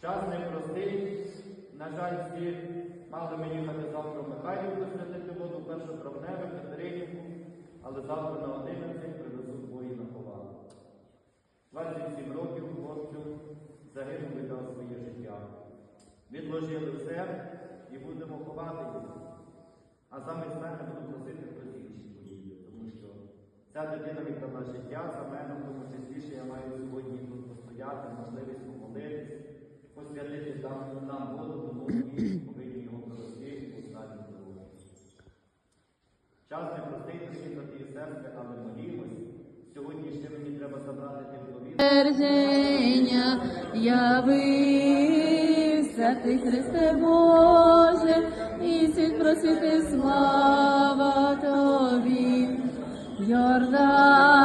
Час непростий. На жаль, всі мали ми їхати завтра в Михайлівку святити воду першу травневу, Катеринівку, але завтра на 11 привезуть воїна ховали. 27 років хлопцю загинув віддав своє життя. Відложили все і будемо ховати їх. А замість мене буду просити про інші події, тому що ця людина віддала життя за мене, тому числі, що я маю сьогодні тут постояти, можливість помолитись, посвятити нам, нам воду, тому ми повинні його провести у останню дорогу. Час непростий, дорогі брати і сестри, але молімось. Сьогодні ще мені треба забрати тих вдовів. Твердження явився ти, Христе Боже, і світ просвіти слава Тобі, Йордан.